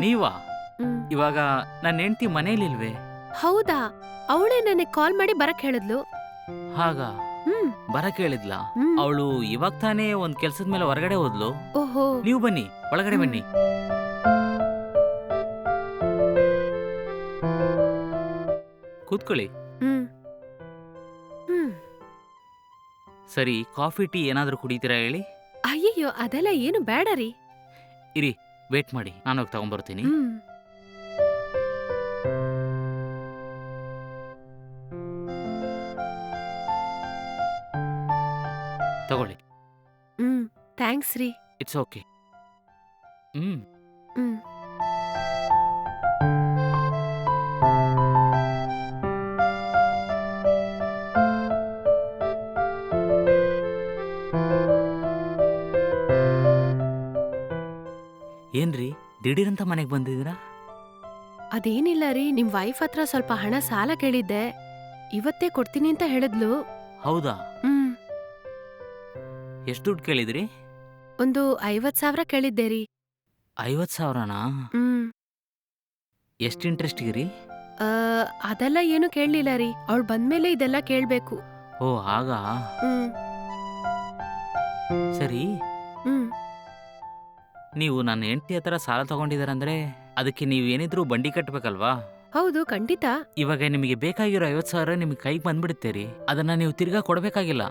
ನೀವಾ? ಹ್ಮ್. ಇವಾಗ ನನ್ನ ಹೆಂಡತಿ ಮನೇಲಿಲ್ವೇ? ಹೌದಾ? ಅವಳೇ ನನಗೆ ಕಾಲ್ ಮಾಡಿ ಬರಕ್ ಹೇಳಿದ್ಲು. ಹಾಗ? ಹ್ಮ್. ಬರಕ್ ಹೇಳಿದ್ಲಾ? ಹ್ಮ್. ಅವಳು ಇವಾಗ ತಾನೇ ಒಂದ್ ಕೆಲ್ಸದ ಮೇಲೆ ಹೊರಗಡೆ ಹೋದ್ಲು? ಓಹೋ. ನೀವು ಬನ್ನಿ ಒಳಗಡೆ ಬನ್ನಿ. ಕೂತ್ಕೊಳ್ಳಿ. ಹ್ಮ್. ಹ್ಮ್. ಸರಿ ಕಾಫಿ ಟೀ ಏನಾದ್ರೂ ಕುಡಿತೀರಾ ಹೇಳಿ? ಅಯ್ಯಯ್ಯೋ ಅದೆಲ್ಲ ಏನು ಬೇಡ ರೀ. ಇರಿ ವೇಟ್ ಮಾಡಿ ನಾನು ಹೋಗಿ ತಗೊಂಡ್ಬರ್ತೀನಿ ಹ್ಮ್. ತಗೊಳ್ಳಿ. ಹ್ಮ್ ಥ್ಯಾಂಕ್ಸ್ ರೀ. It's okay hmm. ಹ್ಮ್. ಏನ್ರಿ? ದಿಢೀರಂತ ಮನೆಗೆ ಬಂದಿದ್ದೀರಾ? ಅದೇನಿಲ್ಲ ರೀ ನಿಮ್ ವೈಫ್ ಹತ್ರ ಸ್ವಲ್ಪ ಹಣ ಸಾಲ ಕೇಳಿದ್ದೆ. ಇವತ್ತೇ ಕೊಡ್ತೀನಿ ಅಂತ ಹೇಳಿದ್ಲು. ಹೌದಾ? ಹ್ಮ್. ಎಷ್ಟು ದುಡ್ಡು ಕೇಳಿದ್ರಿ? ಒಂದು ಐವತ್ ಸಾವಿರ ಕೇಳಿದ್ದೆ ರೀ. ಐವತ್ ಸಾವಿರನಾ? ಹ್ಮ್. ಎಷ್ಟು ಇಂಟ್ರೆಸ್ಟ್ಗೆ ರೀ? ಆ, ಅದೆಲ್ಲ ಏನು ಕೇಳಲಿಲ್ಲ ರೀ. ಅವಳು ಬಂದ್ಮೇಲೆ ಇದೆಲ್ಲ ಕೇಳಬೇಕು. ಓ ಹಾಗಾ? ಹ್ಮ್. ಸರಿ. ಹ್ಮ್. ನೀವು ನನ್ನ ಹೆಂಡತಿ ಹತ್ರ ಸಾಲ ತಗೊಂಡಿದಾರಂದ್ರೆ ಅದಕ್ಕೆ ನೀವು ಏನಿದ್ರು ಬಂಡಿ ಕಟ್ಟಬೇಕಲ್ವಾ ಹೌದು ಖಂಡಿತ. ಇವಾಗ ನಿಮಗೆ ಬೇಕಾಗಿರೋ ಐವತ್ ಸಾವಿರ ನಿಮ್ಗೆ ಕೈಗೆ ಬಂದ್ಬಿಡುತ್ತೆ ರೀ ಅದನ್ನ ನೀವು ತಿರ್ಗಾ ಕೊಡಬೇಕಾಗಿಲ್ಲ.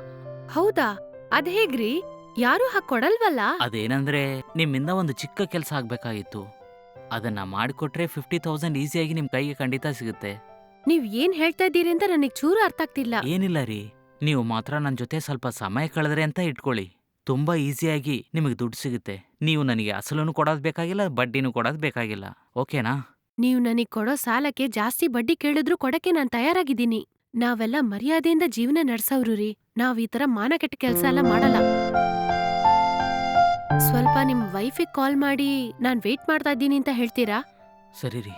ಹೌದಾ? ಅದ್ ಹೇಗ್ರಿ? ಯಾರು ಹಾಕ್ ಕೊಡಲ್ವಲ್ಲ? ಅದೇನಂದ್ರೆ ನಿಮ್ಮಿಂದ ಒಂದು ಚಿಕ್ಕ ಕೆಲಸ ಆಗ್ಬೇಕಾಗಿತ್ತು. ಅದನ್ನ ಮಾಡಿಕೊಟ್ರೆ ಫಿಫ್ಟಿ ತೌಸಂಡ್ ಈಸಿಯಾಗಿ ನಿಮ್ ಕೈಗೆ ಖಂಡಿತ ಸಿಗುತ್ತೆ. ನೀವ್ ಏನ್ ಹೇಳ್ತಾ ಇದ್ದೀರಿ ಅಂತ ನನಗ್ ಚೂರು ಅರ್ಥ ಆಗ್ತಿಲ್ಲ ಏನಿಲ್ಲ ರೀ. ನೀವು ಮಾತ್ರ ನನ್ನ ಜೊತೆ ಸ್ವಲ್ಪ ಸಮಯ ಕಳೆದ್ರೆ ಅಂತ ಇಟ್ಕೊಳ್ಳಿ. ತುಂಬಾ ಈಸಿಯಾಗಿ ನಿಮಗೆ ದುಡ್ಡು ಸಿಗುತ್ತೆ. ನೀವು ನನಗೆ ಅಸಲನ್ನು ಕೊಡೋದು ಬೇಕಾಗಿಲ್ಲ ಬಡ್ಡಿನೂ ಕೊಡೋದು ಬೇಕಾಗಿಲ್ಲ. ಓಕೆನಾ? ನೀವು ನನಗೆ ಕೊಡೋ ಸಾಲಕ್ಕೆ ಜಾಸ್ತಿ ಬಡ್ಡಿ ಕೇಳಿದ್ರು ಕೊಡಕ್ಕೆ ನಾನ್ ತಯಾರಾಗಿದ್ದೀನಿ. ನಾವೆಲ್ಲ ಮರ್ಯಾದೆಯಿಂದ ಜೀವನ ನಡ್ಸವ್ರು ರೀ. ನಾವ್ ಈ ತರ ಮಾನ ಕೆಟ್ಟ ಕೆಲ್ಸ ಎಲ್ಲ ಮಾಡಲ್ಲ. ಸ್ವಲ್ಪ ನಿಮ್ ವೈಫಿಗ್ ಕಾಲ್ ಮಾಡಿ ನಾನ್ ವೇಟ್ ಮಾಡ್ತಾ ಇದ್ದೀನಿ ಅಂತ ಹೇಳ್ತೀರಾ? ಸರಿ ರೀ.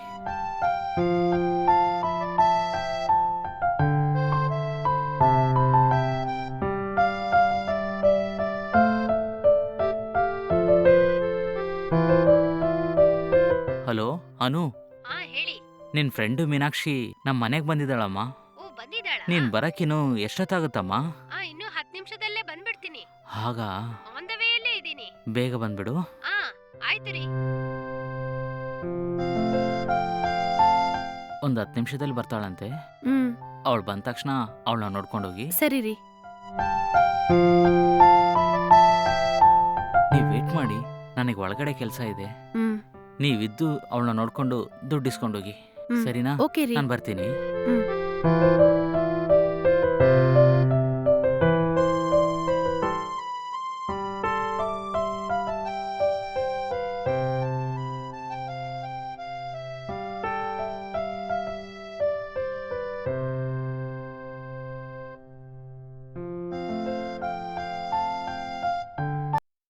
ಹಲೋ ಅನು. ಹಾ ಹೇಳಿ. ನಿನ್ ಫ್ರೆಂಡು ಮೀನಾಕ್ಷಿ ನಮ್ಮ ಮನೆಗೆ ಬಂದಿದ್ದಾಳಮ್ಮ. ಓ ಬಂದಿದ್ದಾಳ? ನೀನ್ ಬರಕ್ಕಿನ್ನು ಎಷ್ಟೊತ್ತಾಗುತ್ತಮ್ಮ? ಆ ಇನ್ನು ಹತ್ತು ನಿಮಿಷದಲ್ಲೇ ಬಂದ್ಬಿಡ್ತೀನಿ. ಆಗ ಆನ್ ದ ವೇಯಲ್ಲೇ ಇದ್ದೀನಿ. ಬೇಗ ಬಂದ್ಬಿಡು. ಆ ಆಯ್ತು ರೀ. ಒಂದು ಹತ್ತು ನಿಮಿಷದಲ್ಲಿ ಬರ್ತಾಳಂತೆ. ಹ್ಮ್. ಅವಳು ಬಂದ ತಕ್ಷಣ ಅವಳನ್ನ ನೋಡ್ಕೊಂಡೋಗಿ ಸರಿ ರೀ. ನೀವು ವೇಟ್ ಮಾಡಿ ನನಗೆ ಒಳಗಡೆ ಕೆಲಸ ಇದೆ. ನೀವಿದ್ದು ಅವಳನ್ನ ನೋಡ್ಕೊಂಡು ದುಡ್ಡು ಇಸ್ಕೊಂಡೋಗಿ. ಹ್ಮ್. ಸರಿನಾ? ಓಕೆ ರೀ. ನಾನು ಬರ್ತೀನಿ. ಹ್ಮ್.